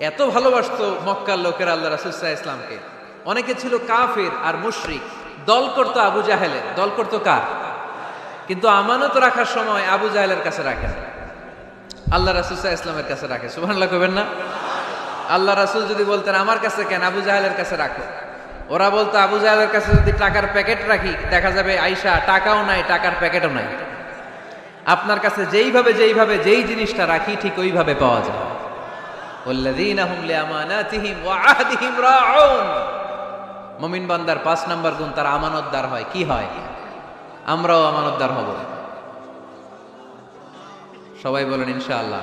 এত ভালোবাসত মক্কার লোকের আল্লাহ রাসুসাহ ইসলামকে অনেকে ছিল কাফের আর মুশরিক। দল করতো আবু জাহেলের। দল করতো কার? কিন্তু আমানত রাখার সময় আবু জাহেলের কাছে রাখেন আল্লাহ রাসুসাহ ইসলামের কাছে রাখে। সুবহানাল্লাহ কবেন না? আল্লাহ রাসুল যদি বলতেন, আমার কাছে কেন আবু জাহেলের কাছে রাখো? ওরা বলতো, আবু জাহেলের কাছে যদি টাকার প্যাকেট রাখি, দেখা যাবে আইসা টাকাও নাই, টাকার প্যাকেটও নাই। আপনার কাছে যেইভাবে যেইভাবে, যেই জিনিসটা রাখি, ঠিক ওইভাবে পাওয়া যায়। মুমিন বান্দার পাঁচ নাম্বার গুণ তার আমানতদার হয়। কি হয়? আমরাও আমানতদার হব। সবাই বলেন ইনশাআল্লাহ।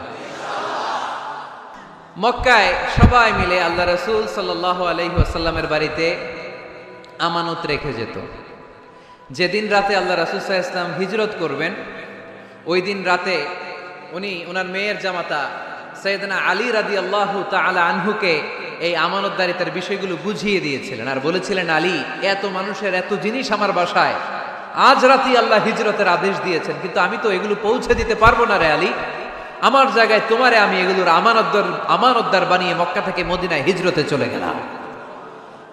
মক্কায় সবাই মিলে আল্লাহ রসুল সাল্লাহ বাড়িতে আমানত রেখে যেত। যেদিন রাতে আল্লাহ রসুল সাহা ইসলাম হিজরত করবেন, ওই দিন রাতে উনি ওনার মেয়ের জামাতা সৈয়দনা আলী রাদি আল্লাহ তালা আনহুকে এই আমানতদারিতার বিষয়গুলো বুঝিয়ে দিয়েছিলেন আর বলেছিলেন, আলী, এত মানুষের এত জিনিস আমার বাসায়। আজ রাতি আল্লাহ হিজরতের আদেশ দিয়েছেন, কিন্তু আমি তো এগুলো পৌঁছে দিতে পারব না রে আলী। আমার জায়গায় তোমারে আমি এগুলোর আমানতদার আমানতদার বানিয়ে মক্কা থেকে মদিনায় হিজরতে চলে গেলাম।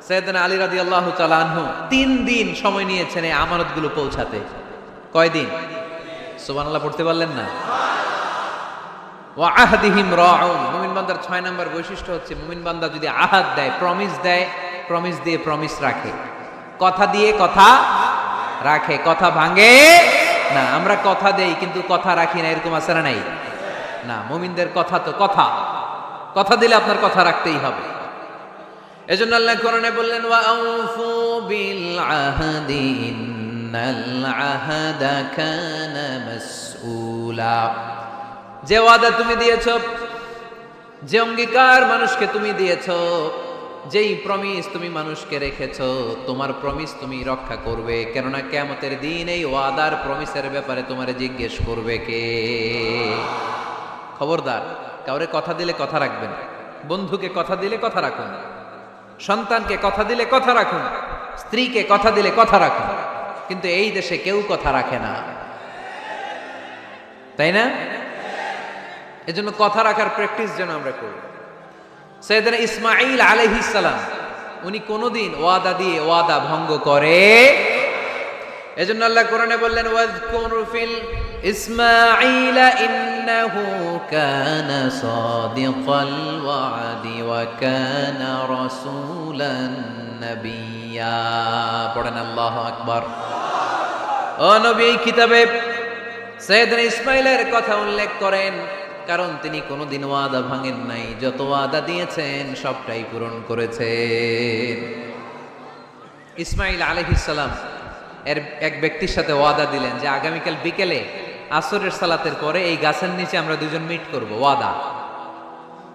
সৈয়দনা আলী রাদি আল্লাহ তালা আনহু তিন দিন সময় নিয়েছেন এই আমানতগুলো পৌঁছাতে। কয়দিন? সুবহানাল্লাহ, পড়তে পারলেন না? ওয়াহাদিহিম রাউন। মুমিন বান্দার ছয় নম্বর বৈশিষ্ট্য হচ্ছে, মুমিন বান্দা যদি আহাদ দেয় প্রমিস দেয় প্রমিস দিয়ে প্রমিস রাখে। কথা দিয়ে কথা রাখে, কথা ভাঙে না। আমরা কথা দেই কিন্তু কথা রাখি না, এরকম আছে নাই? না, মুমিনদের কথা তো কথা। কথা দিলে আপনার কথা রাখতেই হবে। এজন্য আল্লাহ কোরআনে বললেন, ওয়া আউফু বিল আহদি, ইন্নাল আহাদা কানা মাসউলা। যে ওয়াদা তুমি দিয়েছ, যে অঙ্গীকার মানুষকে তুমি দিয়েছ, যেই প্রমিস তুমি মানুষকে রেখেছ, তোমার প্রমিস তুমি রক্ষা করবে। কেননা কেমতের দিন এই ওয়াদার প্রমিসের ব্যাপারে তোমার জিজ্ঞেস করবে কে? খবরদার, কাউরে কথা দিলে কথা রাখবেন। বন্ধুকে কথা দিলে কথা রাখুন। সন্তানকে কথা দিলে কথা রাখুন। স্ত্রীকে কথা দিলে কথা রাখুন। কিন্তু এই দেশে কেউ কথা রাখে না। তাই না? এজন্য কথা রাখার প্র্যাকটিস যেন আমরা করি। সৈয়দনা ইসমাইল আলাইহিস সালাম, উনি কোনোদিন ওয়াদা দিয়ে ওয়াদা ভঙ্গ করে এজন্য আল্লাহ কোরআনে বললেন ওয়াজকুর ফিল ইসমাইল ইন্নাহু কানা সাদিকাল ওয়াদি ওয়া কানা রাসূলান নাবিয়্যা পড়েন আল্লাহু আকবার। ও নবী কিতাবে সৈয়দনা ইসমাইলের কথা উল্লেখ করেন। কারণ তিনি কোনোদিন ওয়াদা ভাঙেন নাই। যত ওয়াদা দিয়েছেন, সবটাই পূরণ করেছেন। ইসমাইল আলহিসাল্লাম এর এক ব্যক্তির সাথে ওয়াদা দিলেন যে, আগামীকাল বিকেলে আসরের সালাতের পরে এই গাছের নিচে আমরা দুজন মিট করব, ওয়াদা।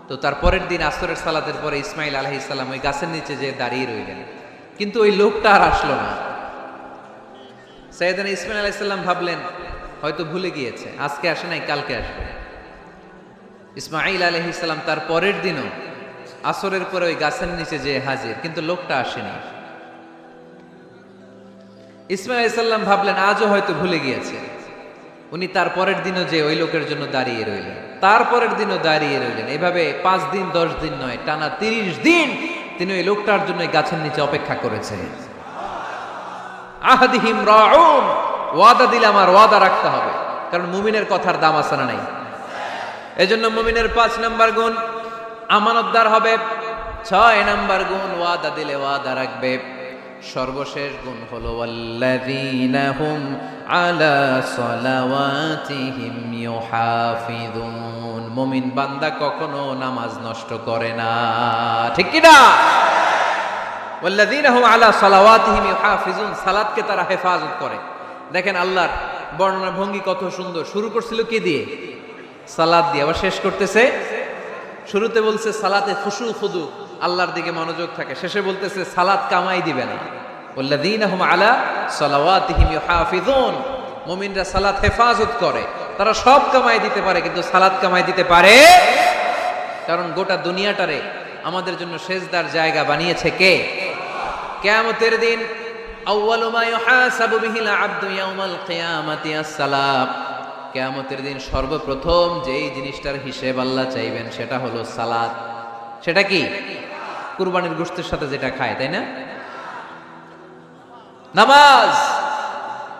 তো তার পরের দিন আসরের সালাতের পরে ইসমাইল আলহিসাল্লাম ওই গাছের নিচে যে দাঁড়িয়ে রইলেন। কিন্তু ওই লোকটা আর আসলো না। সৈয়দান ইসমাইল আলাইসাল্লাম ভাবলেন, হয়তো ভুলে গিয়েছে, আজকে আসে নাই, কালকে আসবে। ইসমাইল আলহিসাল্লাম তার পরের দিনও আসরের পরে ওই গাছের নিচে যে হাজির, কিন্তু লোকটা আসেনি। ইসমাইল আলাইসাল্লাম ভাবলেন, আজও হয়তো ভুলে গিয়েছে। উনি তার পরের দিনও যে ওই লোকের জন্য দাঁড়িয়ে রইলেন তারপরের দিনও দাঁড়িয়ে রইলেন। এভাবে পাঁচ দিন, দশ দিন নয়, টানা তিরিশ দিন তিনি ওই লোকটার জন্য গাছের নিচে অপেক্ষা করেছেন। আহাদিহিম রাউন, ওয়াদা দিলে আমার ওয়াদা রাখতে হবে, কারণ মুমিনের কথার দাম আছে না নাই। এজন্য মুমিনের পাঁচ নাম্বার গুণ, আমানতদার হবে। ছয় নাম্বার গুণ, ওয়াদা দিলে ওয়াদা রাখবে। সর্বশেষ গুণ হলো, ওয়াল্লাযীনা হুম আলা সালাওয়াতিহিম ইউহাফিযুন। মুমিন বান্দা কখনো নামাজ নষ্ট করে না। ঠিক কি না? ওয়াল্লাযীনা হুম আলা সালাওয়াতিহিম ইউহাফিযুন। সালাতকে তারা হেফাজত করে। দেখেন আল্লাহর বর্ণনা ভঙ্গি কত সুন্দর। শুরু করছিল কি দিয়ে? সালাদ দিয়ে। আবার শেষ করতেছে, শুরুতে বলছে সালাতে ফুসু, ফুদু। আল্লাহর দিকে মনোযোগ থাকে। শেষে বলতেছে সালাত কামাই দিবে না। আলা সালাওয়াতিহিম ইউহাফিযুন। মুমিনরা সালাত হেফাজত করে। তারা সব কামাই দিতে পারে, কিন্তু সালাত কামাই দিতে পারে? কারণ গোটা দুনিয়াটারে আমাদের জন্য সেজদার জায়গা বানিয়েছে কে? কিয়ামতের দিন আউয়ালু মা ইউহাসাবু বিহিল আবদু ইয়াউমাল কিয়ামাতি আস-সালাম। কেয়ামতের দিন সর্বপ্রথম যেই জিনিসটার হিসেব আল্লাহ চাইবেন সেটা হলো সালাত সেটা কি? কুরবানির গোস্তের সাথে যেটা খায়, তাই না? নামাজ!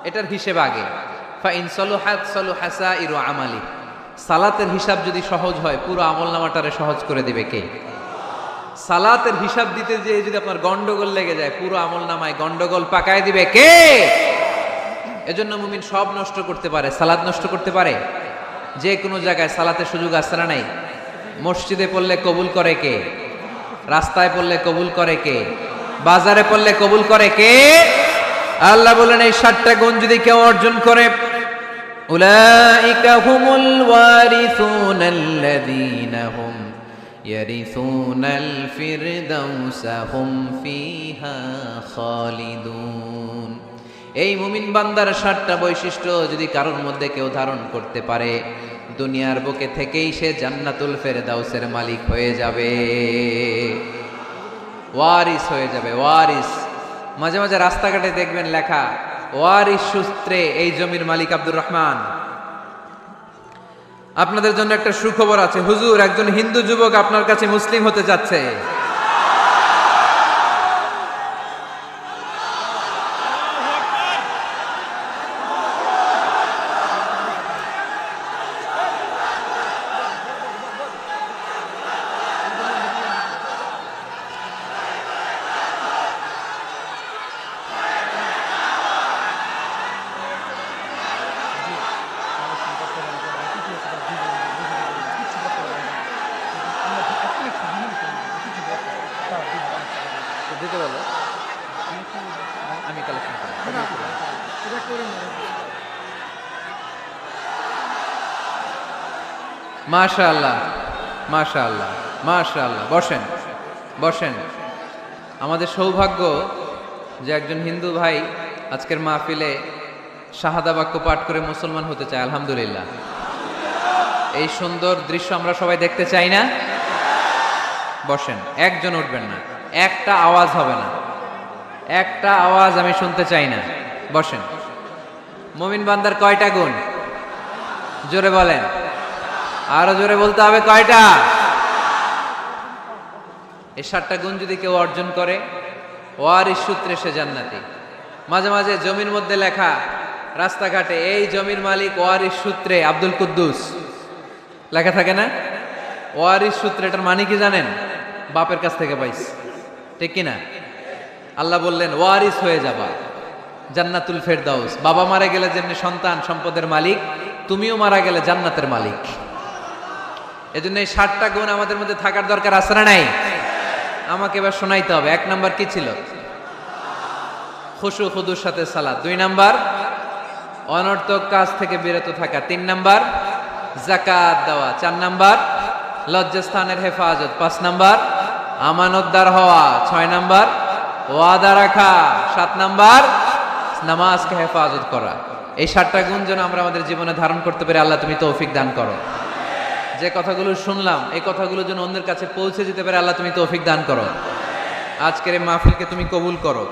এটার হিসেব আগে। আমালি। সালাতের হিসাব যদি সহজ হয়, পুরো আমল নামাটারে সহজ করে দিবে কে? সালাতের হিসাব দিতে যে যদি আপনার গন্ডগোল লেগে যায়, পুরো আমল নামায় গন্ডগোল পাকায় দিবে কে? এজন্য মুমিন সব নষ্ট করতে পারে, সালাদ নষ্ট করতে পারে। যে কোনো জায়গায় সালাতের সুযোগ আছে না নাই? মসজিদে পড়লে কবুল করে কে? রাস্তায় পড়লে কবুল করে কে? বাজারে পড়লে কবুল করে কে? আল্লাহ বলেন, এই সাতটা গুণ যদি কেউ অর্জন করে হুমুল ফিরদাউসা হুম ফিহা খালিদুন। এই মুমিন বান্দার সাতটা বৈশিষ্ট্য যদি কারোর মধ্যে কেউ ধারণ করতে পারে, দুনিয়ার বুকে থেকেই সে জান্নাতুল ফেরদাউসের মালিক হয়ে যাবে। ওয়ারিস হয়ে যাবে, ওয়ারিস। মাঝে মাঝে রাস্তাঘাটে দেখবেন লেখা, ওয়ারিস সূত্রে এই জমির মালিক আব্দুর রহমান। আপনাদের জন্য একটা সুখবর আছে। হুজুর, একজন হিন্দু যুবক আপনার কাছে মুসলিম হতে যাচ্ছে দিতে বলো আমি কালেকশন মাশা আল্লাহ মাশা আল্লাহ বসেন বসেন। আমাদের সৌভাগ্য যে একজন হিন্দু ভাই আজকের মাহফিলে শাহাদা বাক্য পাঠ করে মুসলমান হতে চায়, আলহামদুলিল্লাহ। এই সুন্দর দৃশ্য আমরা সবাই দেখতে চাই না? বসেন, একজন উঠবেন না। একটা আওয়াজ হবে না। একটা আওয়াজ আমি শুনতে চাই না। বসেন। মমিন বান্দার কয়টা গুণ? জোরে বলেন। আরও জোরে বলতে হবে কয়টা? এই সাতটা গুণ যদি কেউ অর্জন করে ওয়ারিস সূত্রে সে জান্নাতি। মাঝে মাঝে জমির মধ্যে লেখা, রাস্তাঘাটে, এই জমির মালিক ওয়ারিস সূত্রে, আব্দুল কুদ্দুস। লেখা থাকে না? ওয়ারিস সূত্রে এটার মানে কি জানেন? বাপের কাছ থেকে পাইস। ঠিক কিনা? আল্লাহ বললেন ওয়ারিস হয়ে যাবা। জান্নাতুল ফেরদাউস। বাবা মারা গেলে যেমনি সন্তান সম্পদের মালিক, তুমিও মারা গেলে জান্নাতের মালিক। এজন্য এই ষাটটা গুণ আমাদের মধ্যে থাকার দরকার আছে না নাই? আমাকে এবার শোনাইতে হবে, এক নাম্বার কি ছিল? খুশু খুদুর সাথে সালাদ। দুই নাম্বার, অনর্থক কাজ থেকে বিরত থাকা। তিন নাম্বার জাকাত দেওয়া। চার নাম্বার, লজ্জাস্থানের হেফাজত। পাঁচ নাম্বার, আমানতদার হওয়া। ছয় নাম্বার, ওয়াদা রাখা। সাত নাম্বার নামাজকে হেফাজত করা। এই সাতটা গুণ যেন আমরা আমাদের জীবনে ধারণ করতে পারি আল্লাহ তুমি তৌফিক দান করো। যে কথাগুলো শুনলাম, এই কথাগুলো যেন অন্যের কাছে পৌঁছে যেতে পারে আল্লাহ তুমি তৌফিক দান করো। আজকের এই মাহফিলকে তুমি কবুল করো।